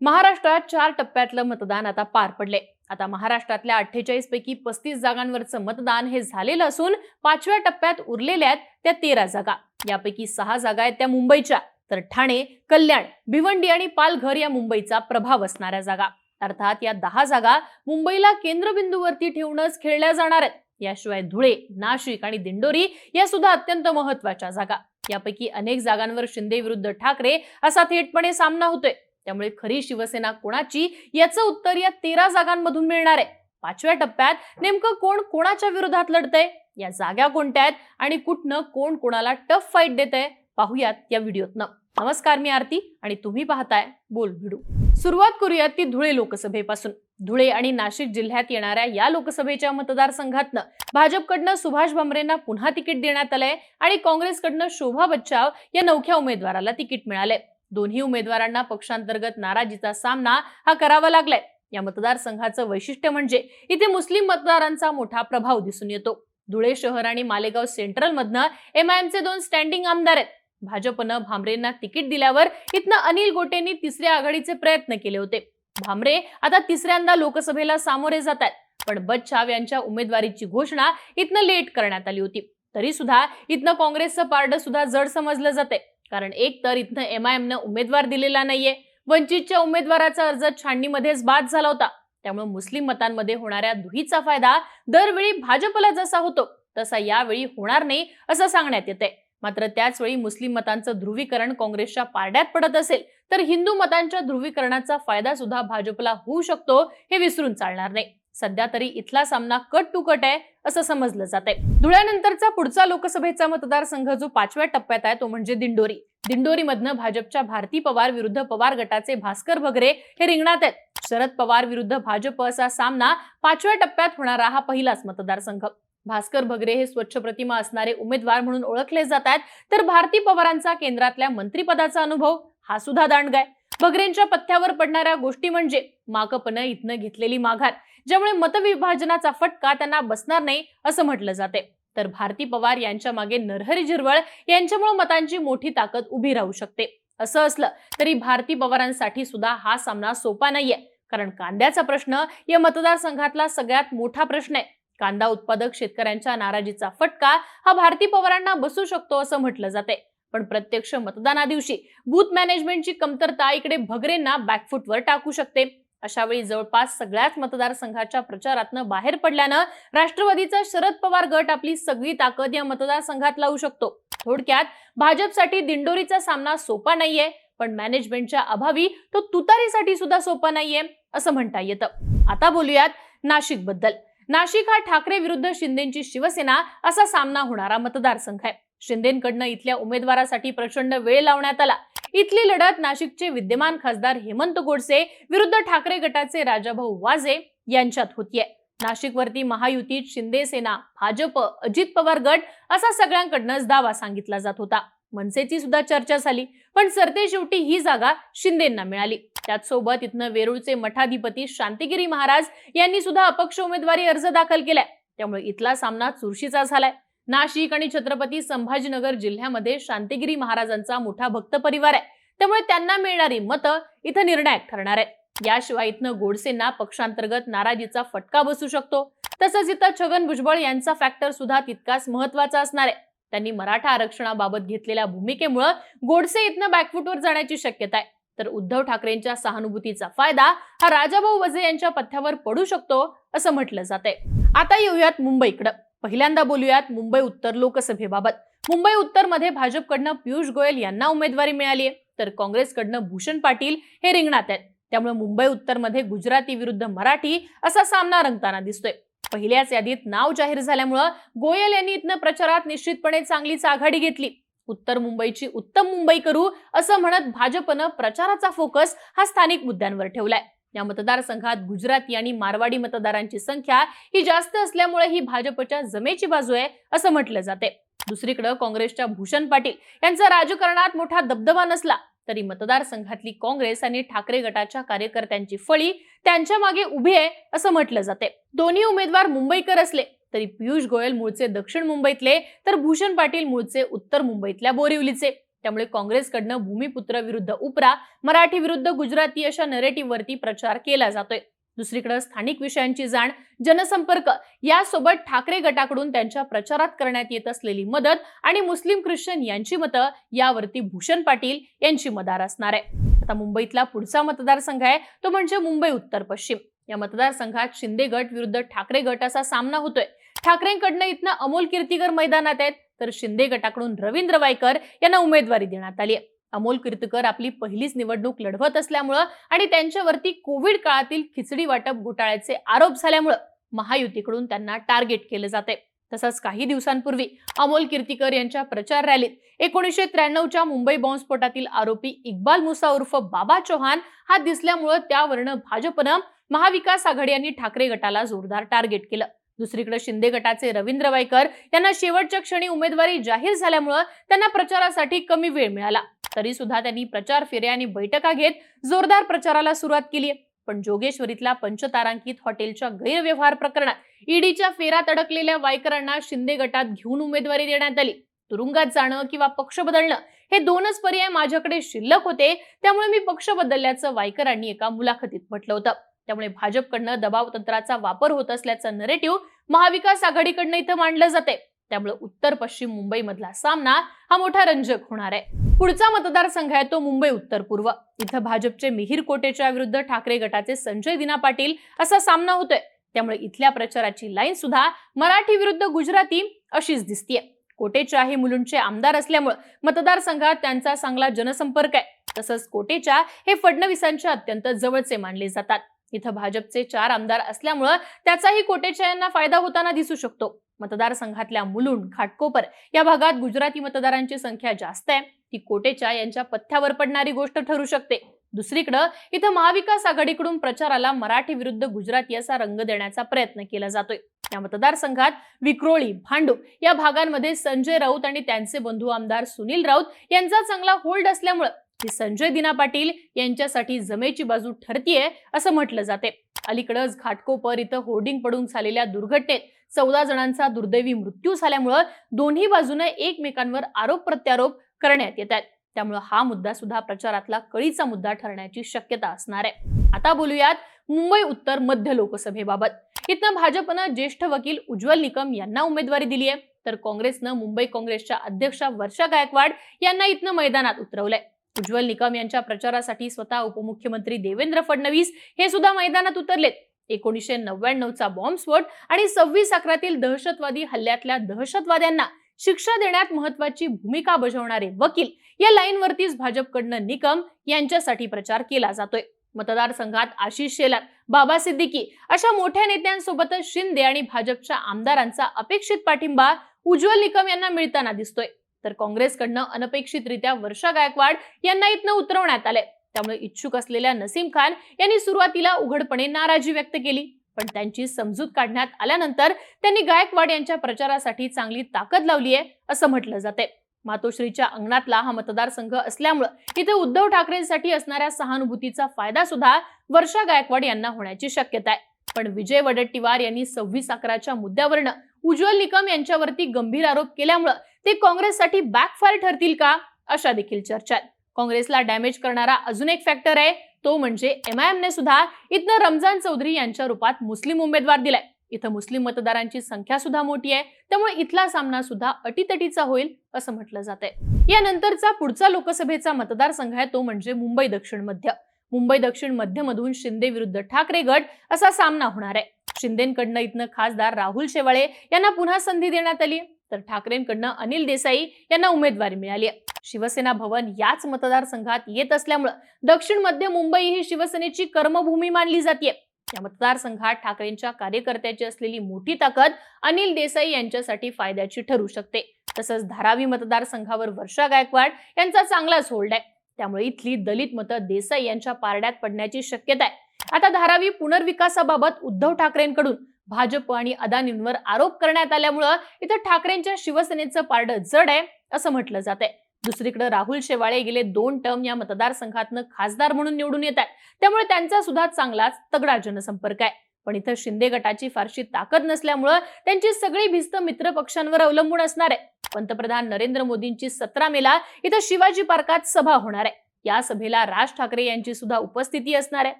महाराष्ट्रात चार टप्प्यातलं मतदान आता पार पडले आता महाराष्ट्रातल्या अठ्ठेचाळीस पैकी पस्तीस जागांवरचं मतदान हे झालेलं असून पाचव्या टप्प्यात उरलेल्या आहेत त्या तेरा जागा. यापैकी सहा जागा आहेत त्या मुंबईच्या. तर ठाणे कल्याण भिवंडी आणि पालघर या मुंबईचा प्रभाव असणाऱ्या जागा. अर्थात या दहा जागा मुंबईला केंद्रबिंदूवरती ठेवूनच खेळल्या जाणार आहेत. याशिवाय धुळे नाशिक आणि दिंडोरी या सुद्धा अत्यंत महत्त्वाच्या जागा. यापैकी अनेक जागांवर शिंदे विरुद्ध ठाकरे असा थेटपणे सामना होतोय. त्यामुळे खरी शिवसेना कोणाची? याचं उत्तर या तेरा जागांमधून मिळणार आहे. पाचव्या टप्प्यात नेमकं कोण कोणाच्या विरोधात लढतंय? या जागा कोणत्या आहेत? आणि कुठनं कोण कोणाला टफ फाईट देत आहे पाहूयात या व्हिडिओतनं. नमस्कार मी आरती आणि तुम्ही पाहताय बोल भिडू. सुरुवात करूयात ती धुळे लोकसभेपासून. धुळे आणि नाशिक जिल्ह्यात येणाऱ्या या लोकसभेच्या मतदारसंघातनं भाजपकडनं सुभाष भामरेंना पुन्हा तिकीट देण्यात आलंय आणि काँग्रेसकडनं शोभा बच्चाव या नवख्या उमेदवाराला तिकीट मिळालंय. दोन्ही उमेदवारांना पक्षांतर्गत नाराजीचा सामना हा करावा लागलाय. या मतदारसंघाचं वैशिष्ट्य म्हणजे इथे मुस्लिम मतदारांचा मोठा प्रभाव दिसून येतो. धुळे शहर आणि मालेगाव सेंट्रलमधनं एमआयएमचे दोन स्टँडिंग आमदार आहेत. भाजपनं भामरेंना तिकीट दिल्यावर इथनं अनिल गोटेंनी तिसऱ्या आघाडीचे प्रयत्न केले होते. भामरे आता तिसऱ्यांदा लोकसभेला सामोरे जात आहेत. पण बच्छाव यांच्या उमेदवारीची घोषणा इथनं लेट करण्यात आली होती. तरी सुद्धा इथनं काँग्रेसचं पारडं सुद्धा जड समजलं जाते कारण एक तर इथनं एमआयएमनं उमेदवार दिलेला नाहीये. वंचितच्या उमेदवाराचा अर्ज छाननीमध्येच बाद झाला होता. त्यामुळे मुस्लिम मतांमध्ये होणाऱ्या दुहीचा फायदा दरवेळी भाजपला जसा होतो तसा यावेळी होणार नाही असं सांगण्यात येते मात्र त्याचवेळी मुस्लिम मतांचं ध्रुवीकरण काँग्रेसच्या पारड्यात पडत असेल तर हिंदू मतांच्या ध्रुवीकरणाचा फायदा सुद्धा भाजपला होऊ शकतो हे विसरून चालणार नाही. सध्या तरी इथला सामना कट टू कट आहे. असं समजलं जात आहे धुळ्यानंतरचा पुढचा लोकसभेचा मतदारसंघ जो पाचव्या टप्प्यात आहे तो म्हणजे दिंडोरी. दिंडोरीमधनं भाजपच्या भारती पवार विरुद्ध पवार गटाचे भास्कर भगरे हे रिंगणात आहेत. शरद पवार विरुद्ध भाजप असा सामना पाचव्या टप्प्यात होणारा हा पहिलाच मतदारसंघ. भास्कर भगरे हे स्वच्छ प्रतिमा असणारे उमेदवार म्हणून ओळखले जात आहेत. तर भारती पवारांचा केंद्रातल्या मंत्रीपदाचा अनुभव हा सुद्धा दांडगाय भगरेंच्या पथ्यावर पडणाऱ्या गोष्टी म्हणजे माकपनं इथनं घेतलेली माघार. ज्यामुळे मतविभाजनाचा फटका त्यांना बसणार नाही असं म्हटलं जाते. तर भारती पवार यांच्या मागे नरहरी झिरवळ यांच्यामुळे मतांची मोठी ताकद उभी राहू शकते. असं असलं तरी भारती पवारांसाठी सुद्धा हा सामना सोपा नाहीये. कारण कांद्याचा प्रश्न या मतदारसंघातला सगळ्यात मोठा प्रश्न आहे. कांदा उत्पादक शेतकऱ्यांच्या नाराजीचा फटका हा भारती पवारांना बसू शकतो असं म्हटलं जाते. पण प्रत्यक्ष मतदाना दिवशी बूथ मॅनेजमेंटची कमतरता इकडे भगरेंना बॅकफुटवर टाकू शकते. अशावेळी जवळपास सगळ्याच मतदारसंघाच्या प्रचारातनं बाहेर पडल्यानं राष्ट्रवादीचा शरद पवार गट आपली सगळी ताकद या मतदारसंघात लावू शकतो. थोडक्यात भाजपसाठी दिंडोरीचा सामना सोपा नाहीये पण मॅनेजमेंटच्या अभावी तो तुतारीसाठी सुद्धा सोपा नाहीये असं म्हणता येतं. आता बोलूयात नाशिकबद्दल. नाशिक हा ठाकरे विरुद्ध शिंदेची शिवसेना असा सामना होणारा मतदारसंघ आहे. शिंदेकडनं इथल्या उमेदवारासाठी प्रचंड वेळ लावण्यात आला. इथली लढत नाशिकचे विद्यमान खासदार हेमंत गोडसे विरुद्ध ठाकरे गटाचे राजाभाऊ वाजे यांच्यात होतीये. नाशिकवरती महायुतीत शिंदे सेना भाजप अजित पवार गट असा सगळ्यांकडनंच दावा सांगितला जात होता. मनसेची सुद्धा चर्चा झाली पण सरते शेवटी ही जागा शिंदेंना मिळाली. त्याचसोबत इथनं वेरूळचे मठाधिपती शांतिगिरी महाराज यांनी सुद्धा अपक्ष उमेदवारी अर्ज दाखल केलाय. त्यामुळे इथला सामना चुरशीचा झालाय. नाशिक आणि छत्रपती संभाजीनगर जिल्ह्यामध्ये शांतिगिरी महाराजांचा मोठा भक्त परिवार आहे. त्यामुळे त्यांना मिळणारी मतं इथं निर्णायक ठरणार आहे याशिवाय इथनं गोडसेंना पक्षांतर्गत नाराजीचा फटका बसू शकतो. तसंच इथं छगन भुजबळ यांचा फॅक्टर सुद्धा तितकाच महत्त्वाचा असणार आहे. त्यांनी मराठा आरक्षणाबाबत घेतलेल्या भूमिकेमुळे गोडसे इथनं बॅकफुटवर जाण्याची शक्यता आहे. तर उद्धव ठाकरेंच्या सहानुभूतीचा फायदा हा राजाभाऊ वझे यांच्या पथ्यावर पडू शकतो असं म्हटलं जाते आता येऊयात मुंबईकडं. पहिल्यांदा बोलूयात मुंबई उत्तर लोकसभेबाबत. मुंबई उत्तरमध्ये भाजपकडनं पियुष गोयल यांना उमेदवारी मिळाली आहे तर काँग्रेसकडनं भूषण पाटील हे रिंगणात आहेत. त्यामुळे मुंबई उत्तरमध्ये गुजराती विरुद्ध मराठी असा सामना रंगताना दिसतोय. पहिल्याच यादीत नाव जाहीर झाल्यामुळं गोयल यांनी इथनं प्रचारात निश्चितपणे चांगलीच आघाडी घेतली. उत्तर मुंबईची उत्तम मुंबई करू असं म्हणत भाजपनं प्रचाराचा फोकस हा स्थानिक मुद्द्यांवर ठेवलाय. या मतदारसंघात गुजराती आणि मारवाडी मतदारांची संख्या ही जास्त असल्यामुळे ही भाजपच्या जमेची बाजू आहे असं म्हटलं जाते. दुसरीकडे काँग्रेसच्या भूषण पाटील यांचा राजकारणात मोठा दबदबा नसला तरी मतदारसंघातली काँग्रेस आणि ठाकरे गटाच्या कार्यकर्त्यांची फळी त्यांच्या मागे उभी आहे असं म्हटलं जाते. दोन्ही उमेदवार मुंबईकर असले तरी पियुष गोयल मूळचे दक्षिण मुंबईतले तर भूषण पाटील मूळचे उत्तर मुंबईतल्या बोरिवलीचे. त्यामुळे काँग्रेसकडनं भूमिपुत्र विरुद्ध उपरा मराठी विरुद्ध गुजराती अशा नरेटिव्हवरती प्रचार केला जातोय. दुसरीकडे स्थानिक विषयांची जाण जनसंपर्क यासोबत ठाकरे गटाकडून त्यांच्या प्रचारात करण्यात येत असलेली मदत आणि मुस्लिम ख्रिश्चन यांची मतं यावरती भूषण पाटील यांची मदार असणार आहे. आता मुंबईतला पुढचा मतदारसंघ आहे तो म्हणजे मुंबई उत्तर पश्चिम. या मतदारसंघात शिंदे गट विरुद्ध ठाकरे गट असा सामना होतोय. ठाकरेंकडनं इथनं अमोल कीर्तीकर मैदानात आहेत. तर शिंदे गटाकडून रवींद्र वायकर यांना उमेदवारी देण्यात आली आहे. अमोल कीर्तकर आपली पहिलीच निवडणूक लढवत असल्यामुळं आणि त्यांच्यावरती कोविड काळातील खिचडी वाटप घोटाळ्याचे आरोप झाल्यामुळं महायुतीकडून त्यांना टार्गेट केलं जाते तसंच काही दिवसांपूर्वी अमोल कीर्तीकर यांच्या प्रचार रॅलीत एकोणीसशे त्र्याण्णवच्या मुंबई बॉम्बस्फोटातील आरोपी इक्बाल मुसा उर्फ बाबा चौहान हा दिसल्यामुळं त्यावरनं भाजपनं महाविकास आघाडी आणि ठाकरे गटाला जोरदार टार्गेट केलं. दुसरीकडे शिंदे गटाचे रवींद्र वायकर यांना शेवटच्या क्षणी उमेदवारी जाहीर झाल्यामुळं त्यांना प्रचारासाठी कमी वेळ मिळाला. तरी सुद्धा त्यांनी प्रचार फेऱ्या आणि बैठका घेत जोरदार प्रचाराला सुरुवात केली आहे पण जोगेश्वरीतल्या पंचतारांकित हॉटेलच्या गैरव्यवहार प्रकरणात ईडीच्या फेऱ्यात अडकलेल्या वायकरांना शिंदे गटात घेऊन उमेदवारी देण्यात आली. तुरुंगात जाणं किंवा पक्ष बदलणं हे दोनच पर्याय माझ्याकडे शिल्लक होते त्यामुळे मी पक्ष बदलल्याचं वायकरांनी एका मुलाखतीत म्हटलं होतं. त्यामुळे भाजपकडनं दबाव तंत्राचा वापर होत असल्याचं नरेटिव्ह महाविकास आघाडीकडनं इथं मांडलं जाते. त्यामुळे उत्तर पश्चिम मुंबईमधला सामना हा मोठा रंजक होणार आहे. पुढचा मतदारसंघ आहे तो मुंबई उत्तर पूर्व. इथं भाजपचे मिहीर कोटेच्या विरुद्ध ठाकरे गटाचे संजय दिना पाटील असा सामना होतोय. त्यामुळे इथल्या प्रचाराची लाईन सुद्धा मराठी विरुद्ध गुजराती अशीच दिसतीये. कोटेच्या हे मुलुंडचे आमदार असल्यामुळे मतदारसंघात त्यांचा चांगला जनसंपर्क आहे. तसंच कोटेच्या हे फडणवीसांच्या अत्यंत जवळचे मानले जातात. इथं भाजपचे चार आमदार असल्यामुळं त्याचाही कोटेच्या यांना फायदा होताना दिसू शकतो. मतदारसंघातल्या मुलुंड घाटकोपर या भागात गुजराती मतदारांची संख्या जास्त आहे. ती कोटेच्या यांच्या पथ्यावर पडणारी गोष्ट ठरू शकते. दुसरीकडं इथं महाविकास आघाडीकडून प्रचाराला मराठी विरुद्ध गुजराती असा रंग देण्याचा प्रयत्न केला जातोय. या मतदारसंघात विक्रोळी भांडूप या भागांमध्ये संजय राऊत आणि त्यांचे बंधू आमदार सुनील राऊत यांचा चांगला होल्ड असल्यामुळं ही संजय दिना पाटील यांच्यासाठी जमेची बाजू ठरतीये असं म्हटलं जाते. अलीकडच घाटकोपर इथं होर्डिंग पडून झालेल्या दुर्घटनेत चौदा जणांचा दुर्दैवी मृत्यू झाल्यामुळं दोन्ही बाजूने एकमेकांवर आरोप प्रत्यारोप करण्यात येत आहेत. त्यामुळे हा मुद्दा सुद्धा प्रचारातला कळीचा मुद्दा ठरण्याची शक्यता असणार आहे. आता बोलूयात मुंबई उत्तर मध्य लोकसभेबाबत. इथनं भाजपनं ज्येष्ठ वकील उज्ज्वल निकम यांना उमेदवारी दिली आहे तर काँग्रेसनं मुंबई काँग्रेसच्या अध्यक्षा वर्षा गायकवाड यांना इथनं मैदानात उतरवलंय. उज्ज्वल निकम यांच्या प्रचारासाठी स्वतः उपमुख्यमंत्री देवेंद्र फडणवीस हे सुद्धा मैदानात उतरलेत. एकोणीसशे नव्याण्णवचा बॉम्बस्फोट आणि सव्वीस अकरातील दहशतवादी हल्ल्यातल्या दहशतवाद्यांना शिक्षा देण्यात महत्वाची भूमिका बजावणारे वकील या लाईनवरतीच भाजपकडनं निकम यांच्यासाठी प्रचार केला जातोय. मतदारसंघात आशिष शेलार बाबा सिद्दीकी अशा मोठ्या नेत्यांसोबतच शिंदे आणि भाजपच्या आमदारांचा अपेक्षित पाठिंबा उज्ज्वल निकम यांना मिळताना दिसतोय. तर काँग्रेसकडनं अनपेक्षितरित्या वर्षा गायकवाड यांना इथनं उतरवण्यात आले त्यामुळे इच्छुक असलेल्या नसीम खान यांनी सुरुवातीला उघडपणे नाराजी व्यक्त केली. पण त्यांची समजूत काढण्यात आल्यानंतर त्यांनी गायकवाड यांच्या प्रचारासाठी चांगली ताकद लावली आहे असं म्हटलं जाते मातोश्रीच्या अंगणातला हा मतदारसंघ असल्यामुळं इथे उद्धव ठाकरेंसाठी असणाऱ्या सहानुभूतीचा फायदा सुद्धा वर्षा गायकवाड यांना होण्याची शक्यता आहे. पण विजय वडेट्टीवार यांनी सव्वीस अकराच्या मुद्द्यावरनं उज्ज्वल निकम यांच्यावरती गंभीर आरोप केल्यामुळं ते काँग्रेससाठी बॅकफायर ठरतील का? अशा देखील चर्चा आहेत. काँग्रेसला डॅमेज करणारा अजून एक फॅक्टर आहे तो म्हणजे एम आय एमने सुद्धा इथनं रमजान चौधरी यांच्या रूपात मुस्लिम उमेदवार दिलाय. इथं मुस्लिम मतदारांची संख्या सुद्धा मोठी आहे त्यामुळे इथला सामना सुद्धा अटीतटीचा होईल असं म्हटलं जातंय. यानंतरचा पुढचा लोकसभेचा मतदारसंघ आहे तो म्हणजे मुंबई दक्षिण मध्य. मुंबई दक्षिण मध्य मधून शिंदे विरुद्ध ठाकरे गट असा सामना होणार आहे. शिंदेकडनं इथनं खासदार राहुल शेवाळे यांना पुन्हा संधी देण्यात आली तर ठाकरेंकडनं अनिल देसाई यांना उमेदवारी मिळाली आहे. शिवसेना भवन याच मतदारसंघात येत असल्यामुळं दक्षिण मध्य मुंबई ही शिवसेनेची कर्मभूमी मानली जाते या मतदारसंघात ठाकरेंच्या कार्यकर्त्याची असलेली मोठी ताकद अनिल देसाई यांच्यासाठी फायद्याची ठरू शकते. तसंच धारावी मतदारसंघावर वर्षा गायकवाड यांचा चांगलाच होल्ड आहे. त्यामुळे इथली दलित मतं देसाई यांच्या पारड्यात पडण्याची शक्यता आहे. आता धारावी पुनर्विकासाबाबत उद्धव ठाकरेंकडून भाजप आणि अदानींवर आरोप करण्यात आल्यामुळं इथं ठाकरेंच्या शिवसेनेचं पारडं जड आहे असं म्हटलं जात आहे दुसरीकडे राहुल शेवाळे गेले दोन टर्म या मतदारसंघातनं खासदार म्हणून निवडून येत आहेत. त्यामुळे त्यांचा सुद्धा चांगलाच तगडा जनसंपर्क आहे. पण इथं शिंदे गटाची फारशी ताकद नसल्यामुळं त्यांची सगळी भिस्त मित्र पक्षांवर अवलंबून असणार आहे. पंतप्रधान नरेंद्र मोदींची सतरा मेला इथं शिवाजी पार्कात सभा होणार आहे. या सभेला राज ठाकरे यांची सुद्धा उपस्थिती असणार आहे.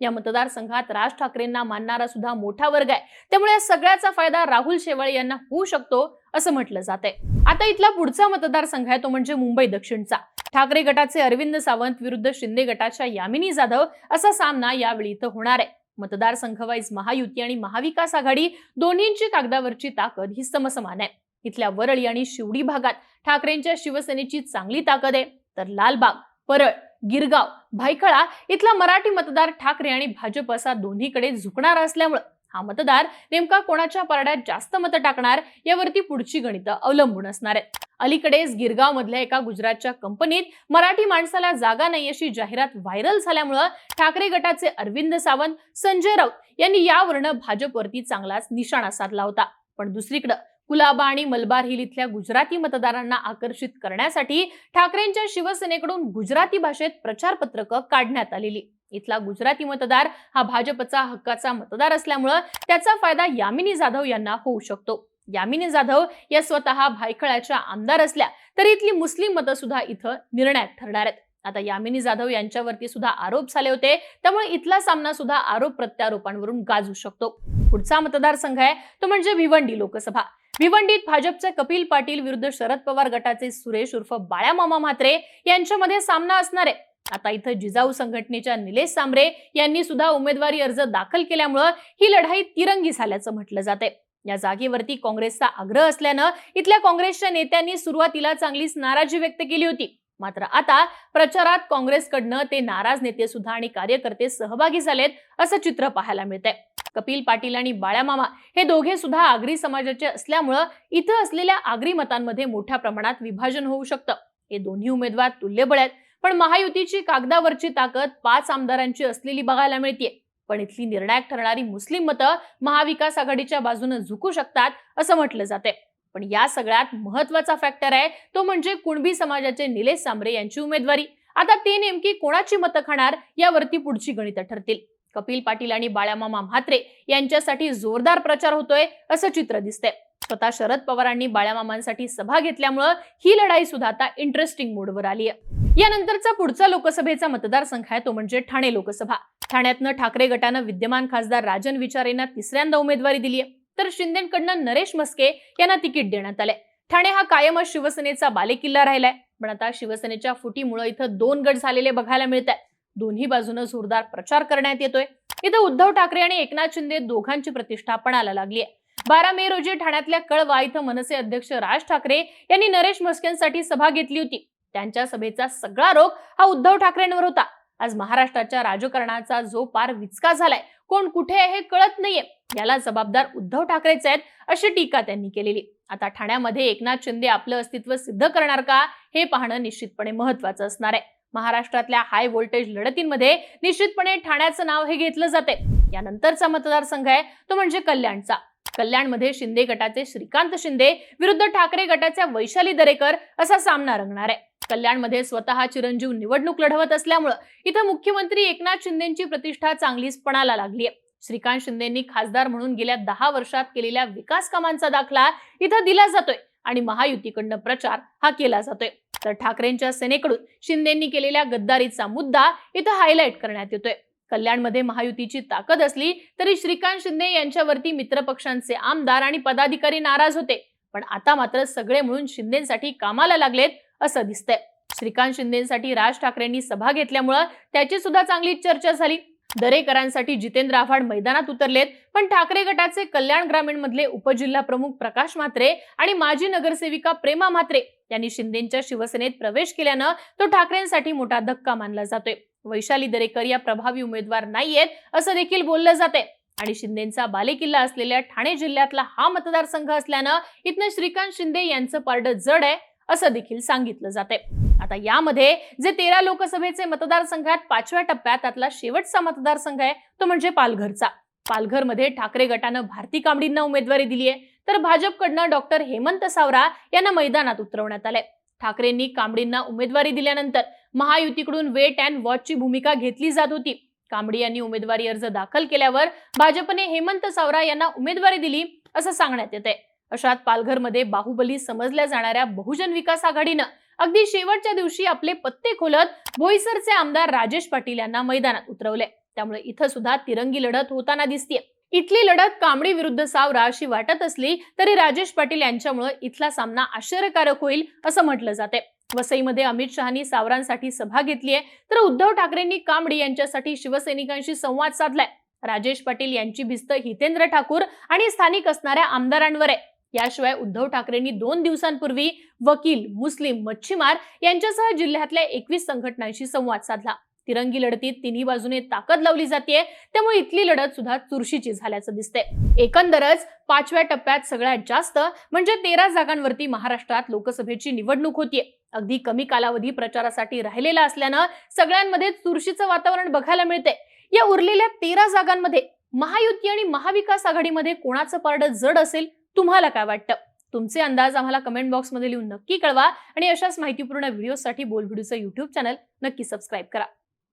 या मतदारसंघात राज ठाकरेंना मानणारा सुद्धा मोठा वर्ग आहे. त्यामुळे या सगळ्याचा फायदा राहुल शेवाळे यांना होऊ शकतो असं म्हटलं जात आहे. आता इथला पुढचा मतदारसंघ आहे तो म्हणजे मुंबई दक्षिणचा. ठाकरे गटाचे अरविंद सावंत विरुद्ध शिंदे गटाच्या यामिनी जाधव असा सामना यावेळी इथं होणार आहे. मतदारसंघवाईज महायुती आणि महाविकास आघाडी दोन्हींची कागदावरची ताकद ही समसमान आहे. इथल्या वरळी आणि शिवडी भागात ठाकरेंच्या शिवसेनेची चांगली ताकद आहे. तर लालबाग परळ गिरगाव भायखळा इथला मराठी मतदार ठाकरे आणि भाजप असा दोन्हीकडे झुकणार असल्यामुळं हा मतदार नेमका कोणाच्या पारड्यात जास्त मतं टाकणार यावरती पुढची गणितं अवलंबून असणार आहेत. अलीकडेच गिरगाव मधल्या एका गुजरातच्या कंपनीत मराठी माणसाला जागा नाही अशी जाहिरात व्हायरल झाल्यामुळं ठाकरे गटाचे अरविंद सावंत संजय राऊत यांनी यावरनं भाजपवरती चांगलाच निशाणा साधला होता. पण दुसरीकडं कुलाबा आणि मलबार हिल इथल्या गुजराती मतदारांना आकर्षित करण्यासाठी ठाकरेंच्या शिवसेनेकडून गुजराती भाषेत प्रचार पत्रकं काढण्यात आलेली. इथला गुजराती मतदार हा भाजपचा हक्काचा मतदार असल्यामुळं त्याचा फायदा यामिनी जाधव यांना होऊ शकतो. यामिनी जाधव या स्वतः भायखळ्याच्या आमदार असल्या तरी इथली मुस्लिम मतं सुद्धा इथं निर्णायक ठरणार आहेत. आता यामिनी जाधव यांच्यावरती सुद्धा आरोप झाले होते त्यामुळे इथला सामना सुद्धा आरोप प्रत्यारोपांवरून गाजू शकतो. पुढचा मतदारसंघ आहे तो म्हणजे भिवंडी लोकसभा. भिवंडीत भाजपचे कपिल पाटील विरुद्ध शरद पवार गटाचे सुरेश उर्फ बाळ्यामामा म्हात्रे यांच्यामध्ये सामना असणार आहे. आता इथं जिजाऊ संघटनेच्या निलेश सांबरे यांनी सुद्धा उमेदवारी अर्ज दाखल केल्यामुळं ही लढाई तिरंगी झाल्याचं म्हटलं जाते या जागेवरती काँग्रेसचा आग्रह असल्यानं इथल्या काँग्रेसच्या नेत्यांनी सुरुवातीला चांगलीच नाराजी व्यक्त केली होती. मात्र आता प्रचारात काँग्रेसकडनं ते नाराज नेते सुद्धा आणि कार्यकर्ते सहभागी झालेत असं चित्र पाहायला मिळतंय. कपिल पाटील आणि बाळ्यामामा हे दोघे सुद्धा आगरी समाजाचे असल्यामुळं इथं असलेल्या आगरी मतांमध्ये मोठ्या प्रमाणात विभाजन होऊ शकतं. हे दोन्ही उमेदवार तुल्यबळ आहेत पण महायुतीची कागदावरची ताकद पाच आमदारांची असलेली बघायला मिळते पण इथली निर्णायक ठरणारी मुस्लिम मतं महाविकास आघाडीच्या बाजूने झुकू शकतात असं म्हटलं जाते पण या सगळ्यात महत्त्वाचा फॅक्टर आहे तो म्हणजे कुणबी समाजाचे निलेश सांबरे यांची उमेदवारी. आता ते नेमकी कोणाची मतं खाणार यावरती पुढची गणितं ठरतील. कपिल पाटील आणि बाळ्यामामा म्हात्रे यांच्यासाठी जोरदार प्रचार होतोय असं चित्र दिसतंय. स्वतः शरद पवारांनी बाळ्यामामांसाठी सभा घेतल्यामुळं ही लढाई सुद्धा आता इंटरेस्टिंग मोडवर आली आहे यानंतरचा पुढचा लोकसभेचा मतदारसंघ आहे तो म्हणजे ठाणे लोकसभा. ठाण्यातनं ठाकरे गटानं विद्यमान खासदार राजन विचारेंना तिसऱ्यांदा उमेदवारी दिली आहे तर शिंदेकडनं नरेश मस्के यांना तिकीट देण्यात आलंय. ठाणे हा कायमच शिवसेनेचा बालेकिल्ला राहिलाय. पण आता शिवसेनेच्या फुटीमुळे इथं दोन गट झालेले बघायला मिळत आहेत दोन्ही बाजूनं जोरदार प्रचार करण्यात येतोय. इथं उद्धव ठाकरे आणि एकनाथ शिंदे दोघांची प्रतिष्ठा पणाला लागली आहे बारा मे रोजी ठाण्यातल्या कळवा इथं मनसे अध्यक्ष राज ठाकरे यांनी नरेश मस्केंसाठी सभा घेतली होती. त्यांच्या सभेचा सगळा रोग हा उद्धव ठाकरेंवर होता. आज महाराष्ट्राच्या राजकारणाचा जो पार विचका झालाय कोण कुठे आहे हे कळत नाहीये. याला जबाबदार उद्धव ठाकरेच आहेत अशी टीका त्यांनी केलेली. आता ठाण्यामध्ये एकनाथ शिंदे आपलं अस्तित्व सिद्ध करणार का हे पाहणं निश्चितपणे महत्वाचं असणार आहे. महाराष्ट्रातल्या हाय व्होल्टेज लढतींमध्ये निश्चितपणे ठाण्याचं नाव हे घेतलं जाते यानंतरचा मतदारसंघ आहे तो म्हणजे कल्याणचा. कल्याणमध्ये शिंदे गटाचे श्रीकांत शिंदे विरुद्ध ठाकरे गटाच्या वैशाली दरेकर असा सामना रंगणार आहे. कल्याणमध्ये स्वतः चिरंजीव निवडणूक लढवत असल्यामुळं इथं मुख्यमंत्री एकनाथ शिंदेची प्रतिष्ठा चांगलीच पणाला लागली आहे. श्रीकांत शिंदेंनी खासदार म्हणून गेल्या दहा वर्षात केलेल्या विकास कामांचा दाखला इथं दिला जातोय. आणि महायुतीकडनं प्रचार हा केला जातोय. तर ठाकरेंच्या सेनेकडून शिंदेंनी केलेल्या गद्दारीचा मुद्दा इथं हायलाईट करण्यात येतोय. कल्याणमध्ये महायुतीची ताकद असली तरी श्रीकांत शिंदे यांच्यावरती मित्रपक्षांचे आमदार आणि पदाधिकारी नाराज होते. पण आता मात्र सगळे म्हणून शिंदेसाठी कामाला लागलेत असं दिसतंय. श्रीकांत शिंदेसाठी राज ठाकरेंनी सभा घेतल्यामुळं त्याची सुद्धा चांगली चर्चा झाली. दरेकरांसाठी जितेंद्र आव्हाड मैदानात उतरलेत पण ठाकरे गटाचे कल्याण ग्रामीण मधले उपजिल्हा प्रमुख प्रकाश म्हात्रे आणि माजी नगरसेविका प्रेमा म्हात्रे यांनी शिंदेच्या शिवसेनेत प्रवेश केल्यानं तो ठाकरेंसाठी मोठा धक्का मानला जातोय. वैशाली दरेकर या प्रभावी उमेदवार नाहीयेत असं देखील बोललं जाते आणि शिंदेचा बालेकिल्ला असलेल्या ठाणे जिल्ह्यातला हा मतदारसंघ असल्यानं इथनं श्रीकांत शिंदे यांचं पारडं जड आहे. असं देखील सांगितलं जाते. आता यामध्ये जे तेरा लोकसभेचे मतदारसंघात पाचव्या टप्प्यात त्यातला शेवटचा मतदारसंघ आहे तो म्हणजे पालघरचा. पालघरमध्ये ठाकरे गटानं भारती कांबडींना उमेदवारी दिली आहे. तर भाजपकडनं डॉक्टर हेमंत सावरा यांना मैदानात उतरवण्यात आलंय. ठाकरेंनी कांबडींना उमेदवारी दिल्यानंतर महायुतीकडून वेट अँड वॉचची भूमिका घेतली जात होती. कांबडी यांनी उमेदवारी अर्ज दाखल केल्यावर भाजपने हेमंत सावरा यांना उमेदवारी दिली असं सांगण्यात येते अशात पालघरमध्ये बाहुबली समजल्या जाणाऱ्या बहुजन विकास आघाडीनं अगदी शेवटच्या दिवशी आपले पत्ते खोलत बोईसरचे आमदार राजेश पाटील यांना मैदानात उतरवले. त्यामुळे इथं सुद्धा तिरंगी लढत होताना दिसतीये. इथली लढत कांबडी विरुद्ध सावरा अशी वाटत असली तरी राजेश पाटील यांच्यामुळे इथला सामना आश्चर्यकारक होईल असं म्हटलं जाते वसईमध्ये अमित शहानी सावरांसाठी सभा घेतलीय तर उद्धव ठाकरेंनी कांबडी यांच्यासाठी शिवसैनिकांशी संवाद साधलाय. राजेश पाटील यांची भिस्त हितेंद्र ठाकूर आणि स्थानिक असणाऱ्या आमदारांवर आहे. याशिवाय उद्धव ठाकरेंनी दोन दिवसांपूर्वी वकील मुस्लिम मच्छीमार यांच्यासह जिल्ह्यातल्या एकवीस संघटनांशी संवाद साधला. तिरंगी लढतीत तिन्ही बाजूने ताकद लावली जाते त्यामुळे इथली लढत सुद्धा चुरशीची झाल्याचं दिसते एकंदरच पाचव्या टप्प्यात सगळ्यात जास्त म्हणजे तेरा जागांवरती महाराष्ट्रात लोकसभेची निवडणूक होतीये. अगदी कमी कालावधी प्रचारासाठी राहिलेला असल्यानं सगळ्यांमध्ये चुरशीचं वातावरण बघायला मिळते या उरलेल्या तेरा जागांमध्ये महायुती आणि महाविकास आघाडीमध्ये कोणाचं पारडं जड असेल? तुम्हाला काय वाटतं? तुमचे अंदाज आम्हाला कमेंट बॉक्समध्ये लिहून नक्की कळवा आणि अशाच माहितीपूर्ण व्हिडिओसाठी बोलभिडूचं युट्यूब चॅनल नक्की सबस्क्राईब करा.